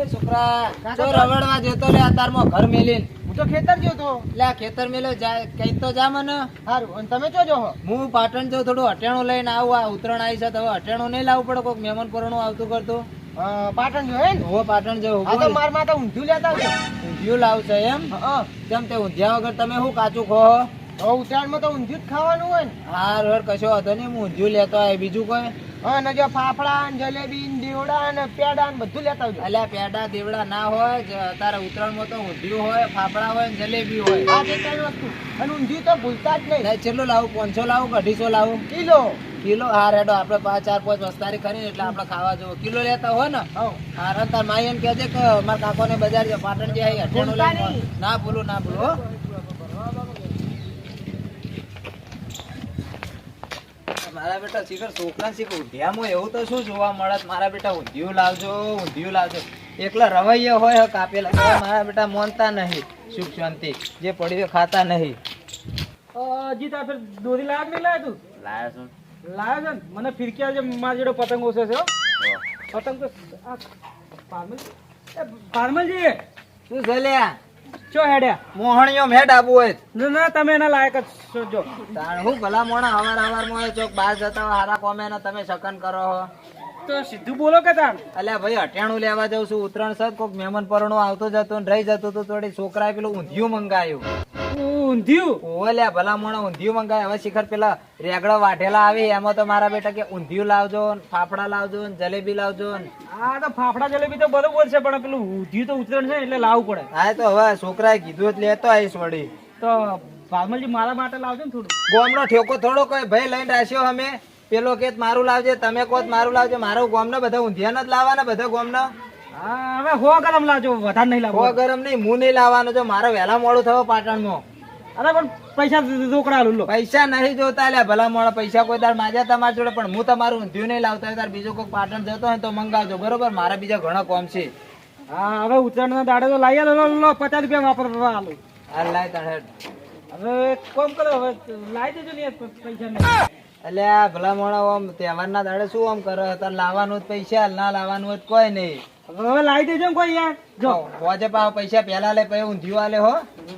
એ છોકરા કાકા રવડવા જતો લે અતારમાં ઘર મેલીન. હું તો ખેતર ગયો તો. લે ખેતર મેલે જાય કઈ તો જા મને. અને તમે જો હું. પાટણ જો થોડું અટેણું લઈને આવું આ ઉતરણ આવી છે તો હવે અટેણું નહીં લાવવું પડે કોઈક મહેમાન પરણું આવતું કરતું. પાટણ જો હે પાટણ જો આ તો માર ઊંધિયું લેતા આવજો. ઊંધિયું લાવશે એમ? હા કેમ તે ઊંધિયા વગર તમે શું કાચું ખો? હવે ઉત્તરાયણમાં તો ઊંધિયું જ ખાવાનું હોય ને. હાર હર કશો હતો નહીં હું ઊંધિયું લેતો આવે બીજું કોઈ? હા ને જો ફાફડા ને જલેબી ને દેવડા ને પેડા ને બધું લેતા આવજો. અલ્યા પેડા દેવડા ના હોય તારે તારા ઉત્તરાયણમાં તો ઊંધિયું હોય ફાફડા હોય ને જલેબી હોય. આ બે ત્રણ વસ્તુ. અને ઊંધિયું તો ભૂલતા જ નહીં. કેટલું લાવું? પાંચસો લાવું અઢીસો લાવું? કિલો. કિલો? હા રેડો આપણે પાંચ ચાર પાંચ વસ્તારી ખરી એટલે આપણે ખાવા જવું. કિલો લેતા હોય ને. હા તાર માઈ એમ કહે છે કે મારા કાકોને બજાર છે પાટણ જે. ના ભૂલું ના ભૂલું મારા બેટા શીખર છોકરા શીખ ઊંધિયામાં એવું તો શું જોવા મળે? મારા બેટા ઊંધિયું લાવજો ઊંધિયું લાવજો. એકલા રવૈયા હોય હે કાપેલા મારા બેટા મોનતા નહીં સુખ શાંતિ જે પડ્યું ખાતા નહીં. જીતા ફેર દોરી લાવ નહીં લાયા તું? લાયા છું. લાયા છે મને ફિરકી જે મારા જોડે પતંગ ઓછે છે હો. પતંગ તો આ પારમલ પારમલજી! શું છે લ્યા ચો હેડ્યા મોહણીઓ મેં ડાબુ હોય. ના ના તમે એના લાયક જ સોજો હું ભલા મોણા હવાર હવારમાં ચોક બહાર જતા હોય હારા કોમે ને તમે શકન કરો હો. તો સીધું બોલો કે તાણ? અલ્યા ભાઈ અઠ્યાણું લેવા જાઉં છું ઉત્તરાયણ સદ કોક મહેમાન પરણું આવતો જતો ને રહી જતો તો થોડી છોકરાએ પેલું ઊંધિયું મંગાયું. ઊંધિયું? ઓવે લ્યા ભલા મોણા ઊંધિયું મંગાય. હવે શિખર પેલા રેગડો વાઢેલા આવે. એમાં તો મારા બેટા કે ઊંધિયું લાવજો ફાફડા લાવજો જલેબી લાવજો આ તો ફાફડા જલેબી તો બરોબર છે પણ પેલું ઊંધિયું તો ઉતરણ છે એટલે લાવવું પડે. હા તો હવે છોકરાએ કીધું એટલે લેતો આવીશ વળી તો પારમલજી મારા માટે લાવજો ને થોડું. ગોમનો ઠેકો થોડો કોઈ ભાઈ લઈને રાખ્યો અમે. પેલો કે મારું લાવજે તમે કહો મારું લાવજો. મારું ગોમનો બધા ઊંધિયા જ લાવવાના બધા ગોમનો? હા હવે હો ગરમ લાવજો વધારે નહીં હો ગરમ નહીં હું નહીં લાવવાનો. જો મારો વહેલા મોડું થયો પાટણમાં. અરે પણ પૈસા રોકડા લો પૈસા નહીં જોતા લ્યા ભલા મોડા પૈસા કોઈ તાર માજા તમારા જોડે પણ હું તમારું ઊંધિયું નહીં લાવતા તાર બીજો કોઈ પાટણ જતો હોય તો મંગાવજો બરોબર? મારા બીજા ઘણા કોમ છે. હા હવે ઉત્તરાયણના દાડે તો લાવી લો, લો પચાસ રૂપિયા વાપરવા આલો. હાલ લાય તાર હેડ. હવે કોમ કરો હવે લાવી દેજો ને યાર પ- પૈસા નહીં ભલા મોણા આમ તહેવારના દાડે શું આમ કરે? તાર લાવવાનું જ પૈસા ના લાવવાનું હોય તો કોઈ નહીં. હવે લાવી દેજો ને કોઈ યાર. જો. હોજે પાવ પૈસા પહેલા લે પછી ઊંધિયું આલે હો.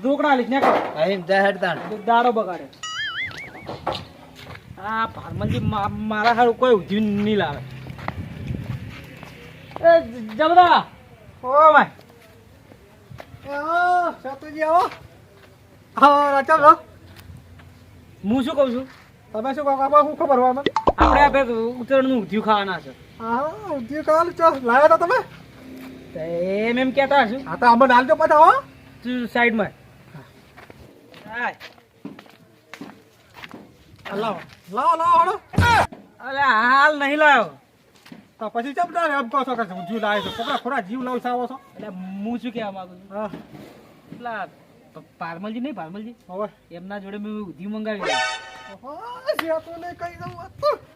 રોકડા આલીશ ને અહીં જા તાણ દાડો બગાડે. આ ફાર્મલજી મારા હારું કોઈ ઉધ્યું નહીં લાવે. એ જબદા ઓ ભાઈ. સતુજી આવો. હા ચાલો હું. શું કહું છું? તમે શું કહો? કાકા શું ખબર હોય મને આપણે આ ફેર ઉત્તરાયણનું ઉધ્યું ખાવાના છે. હા ઊંધિયું ખાવાનું ચો લાવ્યા તો તમે. એમ એમ કેતા હશું. હા તો અમને નાલજો પાછા હો. તું સાઈડમાં. લાવો. લાવો લાવો હડો અરે હાલ નહીં લાવ્યો તો પછી ચમ ના એમ કહો છો કે જીવ લાવે છો? કપડા ખોરા જીવ લાવ સાવો છો? એટલે હું શું કહેવા માંગુ છું? હા. પ- પારમલજી નહીં પારમલજી? હવે? એમના જોડે મેં ઉધી મંગાવી.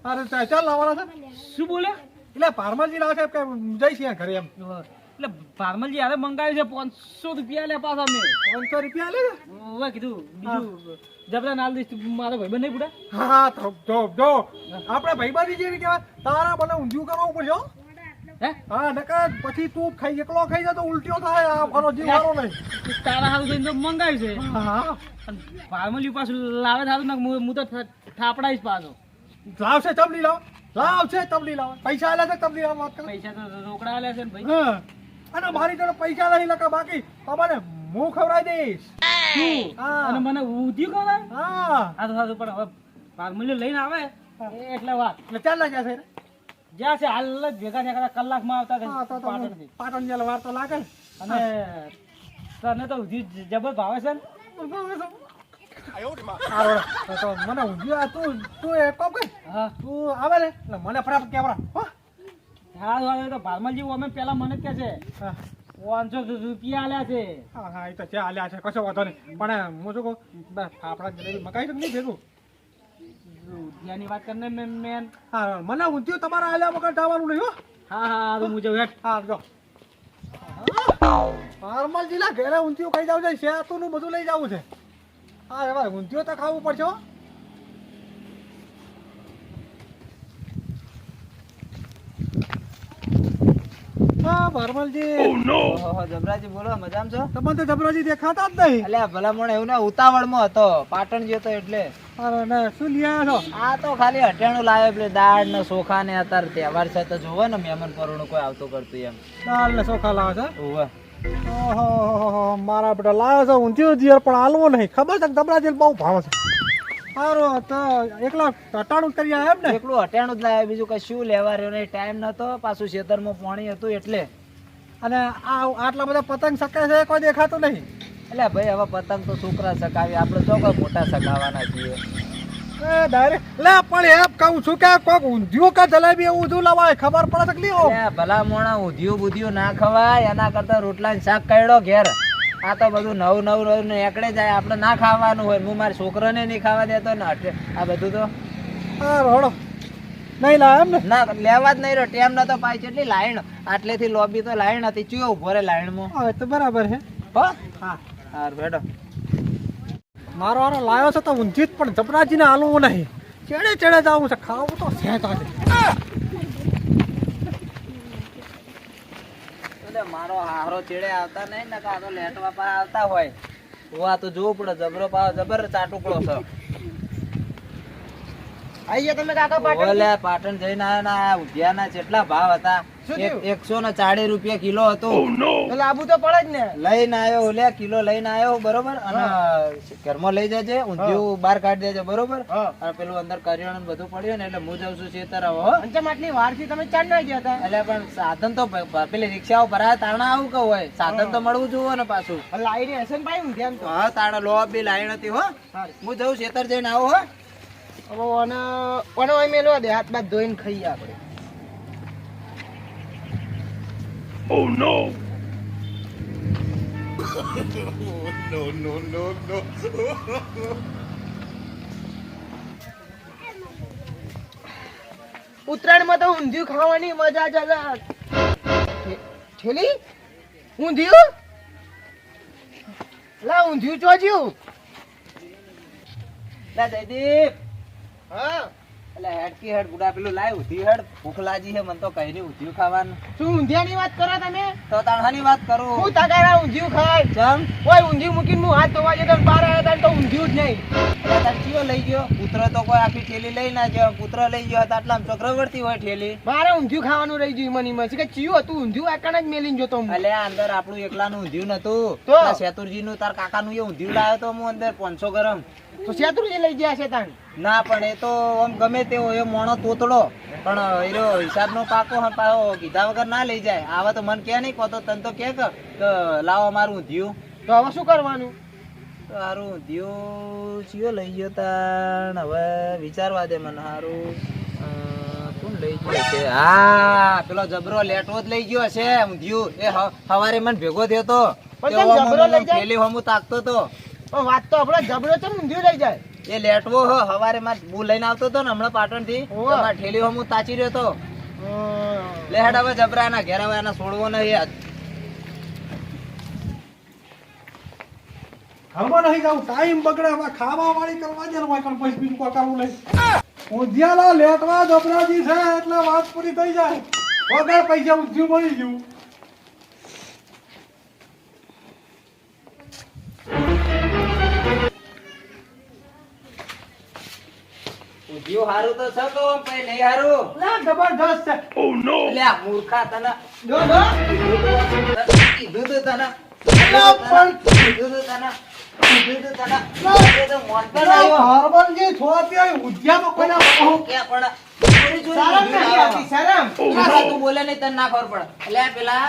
અરે ચાલ લાવવાના છે. શું બોલે? એટલે પારમલજી લાવે છે કે જઈશ ઘરે એમ? એટલે ભારમલજી હવે મંગાવ્યું છે પાંચસો રૂપિયા લે પાછા મેં. પાંચસો રૂપિયા લે? ઓવા કીધું બીજું જબરા નાલ દઈશ મારો ભાઈબંધ નહીં પૂરા? હા તો જો જો આપણે ભાઈબાજી જેવી કહેવાય તારા મને ઊંધિયું કરવું પડશે હો. હે નકર પછી તું ખાઈ એકલો ખાઈ જાય તો ઉલટીઓ થાય આ ફરો જીવ વાળો નહીં. તારા હારું જઈને તો મંગાવ્યું છે. હા હા. પાછું લાવે થારું ને હું તો થાપડાઈશ પાછો. લાવશે તબલી લાવ લાવશે તબલી લાવ પૈસા આલે છે તબલી લાવ પૈસા તો રોકડા આલ્યા છે ને ભાઈ. હા. અને મારી જોડે પૈસા નહીં લખા બાકી તમારે હું ખવડાવી દઈશ. અને મને ઉધ્યું ખબર હા. આ તો પણ હવે પારમલ્યો લઈને આવે. એટલે વાત. એટલે ચાલ લાગ્યા છે જ્યાં છે હાલ જ ભેગા થયા કદાચ કલાકમાં આવતા પાટણથી. પાટણ જેલ વાર તો લાગે. અને તને તો ઉધી જબર ભાવે છે ને? મને ઊંધિયું તું તું એક કોપ કર. હા. તું આવે ને મને ફટાફટ કેમેરા. હો. હા હા તો ભારમલજી અમે પેલા મને કહે છે પાંચસો રૂપિયા આલ્યા છે. હા હા એ તો છે આલ્યા છે કશો વાંધો નહીં. પણ હું શું કહું બસ આપણા જલેબી મકાઈ તો નહીં ભેગું? ઉધિયાની વાત કરીને મેન મેન હા મને ઊંધિયું તમારા આલ્યા વગર જવાનું નહીં હો. હા હા તો મુજબ હેઠ. હા જો. નોર્મલ જિલ્લા ઘરે ઊંધિયું ખાઈ જાવ છે શેતું નું બધું લઈ જવું છે. હા એવા ઊંધિયું તો ખાવું પડશે હો. ભારમલજી ઓહો, જબરાજી બોલો મજામાં છો? તમને તો જબરાજી દેખાતા જ નહીં. અલ્યા ભલામણ એવું ને ઉતાવળમાં હતો. પાટણ ગયો તો એટલે. અરે ના શું લઈ આવ્યા છો? આ તો ખાલી અઠાણું લાવ્યો એટલે દાળ ને ચોખા ને અત્યારે તહેવાર છે તો જોવે ને મહેમાન પરોણું કોઈ આવતું કરતું એમ. દાળ ને ચોખા લાવે છે. ઓહો મારા બેટા લાવ્યો છે ઊંધિયું જીવર પણ હાલવો નહીં. ખબર છે કે જબરાજી બહુ ભાવ છે? સારું તો એકલા ટટાણું કરી આવ્યા એમ ને? એકલું અઠાણું જ લાવ્યો બીજું શું લેવા રહ્યો નહીં. ટાઈમ નતો પાછું ખેતરમાં પાણી હતું એટલે. અને આ આટલા બધા પતંગ સકાય છે કોઈ દેખાતું નહીં. એટલે ભાઈ હવે પતંગ તો છોકરા સકાવી આપણે ચોક્કસ મોટા સકાવાના છીએ. ડાયરેક્ટ લે પણ એમ કહું છું કે કોક ઊંધિયું કે જલેબી એવું ઊંધું લવાય ખબર પડે કે નહીં ભલા મોણા ઊંધિયું બુધિયું ના ખવાય એના કરતાં રોટલા ને શાક કાઢો ઘેર. આ તો બધું નવું નવું નવું એકડે જાય આપણે ના ખાવાનું હોય હું મારા છોકરાને નહીં ખાવા દેતો ને આ બધું તો. હા રોડો. નહીં લાવે એમ ને? ના લેવા જ નહીં રહ્યો. ટેમ નતો પાઈ કેટલી લાઈન. આટલેથી લોબી તો લાઈન હતી. ચિયો ઊભો રે લાઈનમાં. હા તો બરાબર છે. હો? હા. હાર બેઠો. મારો હારો લાવ્યો છે તો ઊંધી જ પણ જબરાજીને હાલવું નહીં. ચેડે ચેડે જાવું છે? ખાવું તો છે તો મારો હારો ચેડે આવતા નહીં ને કાં તો લેટવા પા આવતા હોય. હું આ તો જોવું પડે. જબરો પાવ જબર ચાટુકડો છે. તમે કાકા ઓલે પાટણ જઈને આયા ને આ ઉધિયાના કેટલા ભાવ હતા એકસો ને ચાળીસ રૂપિયા કિલો હતું. તો તો પડે જ ને. લઈને આવ્યો ઓલે કિલો લઈને આવ્યો બરોબર? અને ઘરમાં લઈ જજે ઊંધિયું બહાર કાઢી દેજે બરોબર? અને પેલું અંદર કરિયાણું બધું પડ્યું ને એટલે હું જાઉં છું ચેતર આવો આટલી વારથી તમે ચાંદ ના ગયા હતા. એટલે પણ સાધન તો પેલી રિક્ષાઓ ભરાય તાણા આવું કહું હોય. સાધન તો મળવું જોવે ને પાછું. લાઈન હશે ને ભાઈ હું ધ્યાન તો. હા તાણા લો બી લાઈન હતી હો. હું. જાઉં છેતર જઈને આવું હો. હવે ઓને ઓને ઓય મેલવા દે હાથ બાદ ધોઈને ખાઈએ આપણે. ઉત્તરાયણમાં તો ઊંધિયું ખાવાની મજા જ અલગ. થેલી ઊંધિયું? લા ઊંધિયું ચોજ્યું લે જયદીપ. હા. એટલે હેડ કી હેડ ગુડા પેલું લાય ઉધી હેડ. ભૂખ લાજી હે મન તો કઈ નહીં ઉધ્યું ખાવાનું. શું ઊંધિયાની વાત કરો તમે? તો તાણહાની વાત કરું. હું તગારા ઊંધિયું ખાય. જમ ઓય ઊંધિયું મૂકીને હું હાથ ધોવા જતો ને બહાર આવ્યા તો ઊંધિયું જ નહીં. તાર લઈ ગયો. પુત્ર તો કોઈ આખી ઠેલી લઈ ના ગયો પુત્ર લઈ ગયો હતા આટલા ચક્રવર્તી હોય ઠેલી. મારે ઊંધિયું ખાવાનું રહી ગયું મની એમાં. કે ચિયો હતું ઊંધિયું આકાને જ મેલીને જોતો હું. અલે અંદર આપણું એકલાનું ઊંધિયું નતું. તો? શેતુરજી નું તાર કાકાનું એ ઊંધિયું લાવ્યો તો હું અંદર પાંચસો ગરમ. તો શેત્રુજી લઈ ગયા છે તાણ? ના પણ એ તો આમ ગમે તેવો એ મોણો તોતડો. પણ એનો હિસાબ નો પાકો કીધા વગર ના લઈ જાય. આવા તો મન કે નહીં કહો તો તને તો કે લાવો મારું ઊંધિયું તો હવે શું કરવાનું? સારું ઊંધિયું ચિયો લઈ ગયો તાણ. હવે વિચારવા દે મને સારું કોણ લઈ ગયો છે? હા પેલો જબરો લેટો જ લઈ ગયો છે ઊંધિયું એ હ- હવારે મને ભેગો થયો તો. જબરો લઈ જાય? થેલી તાકતો તો. પણ વાત તો આપણે જબરો છે ઊંધિયું લઈ જાય. એ લેટવો હ હવારે માં બુ લઈને આવતો તો ને હમણાં પાટણથી. ઠેલી હમું તાચી રહ્યો તો લે હેડ હવે જબરા ના ઘેર હવે એના છોડવો નહીં યાર. ઘરમાં નહીં જાવું ટાઈમ બગડે હવે ખાવા વાળી કરવા દે ને હોય પણ પછી બીજું કોઈ કરવું નહીં. ઊંધિયાલા લેટવા જબરાજી છે એટલે વાત પૂરી થઈ જાય. વગર પૈસા ઊંધિયું મળી ગયું. ઊંધિયું હારું તો છે તો કઈ નહીં હારું? લે જબરદસ્ત છે. એટલે આ મૂર્ખા તને. જો, જો. કીધું તું તને. પણ- કીધું તું કીધું તું તો તો કે પણ શરમ નહીં આવતી, શરમ. તું બોલે નહીં તને ના ખબર પડે. એટલે પેલા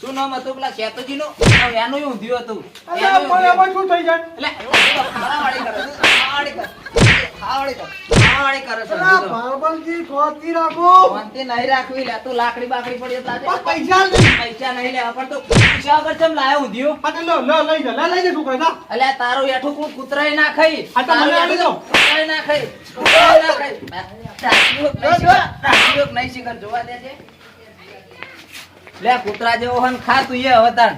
શું નામ હતું પેલા શેતુજીનું? એનું ઊંધિયું હતું. અલ્યા, એનું પણ ઊંધિયું. એમાં શું થઈ જાય? એટલે ઊંધિયું તો ખાવાવાળી કરે છે. ખાવાવાળી કરે. ખાવાવાળી કરે. ખાવાવાળી કરે છે અલા, ઊંધિયું તો. હરબનજી છોડતી રાખો શાંતિ નહીં રાખવી લે તું લાકડી બાકડી પડી એટલે પૈસા નહીં પૈસા નહીં લેવા પણ તું પૈસા વગર ચમ લાયો ઊંધિયું અને લો લો લઈ જા લઈ જા છોકરા જા અલ્યા તારું એઠું કોણ કૂતરાય ના ખાઈ આ તો મને તારું દો. કૂતરાય ના ખાઈ કૂતરાય ના નહીં શીખર, જોવા દેજે લે કૂતરા જેવો હન ખા તું એ હવે તાણ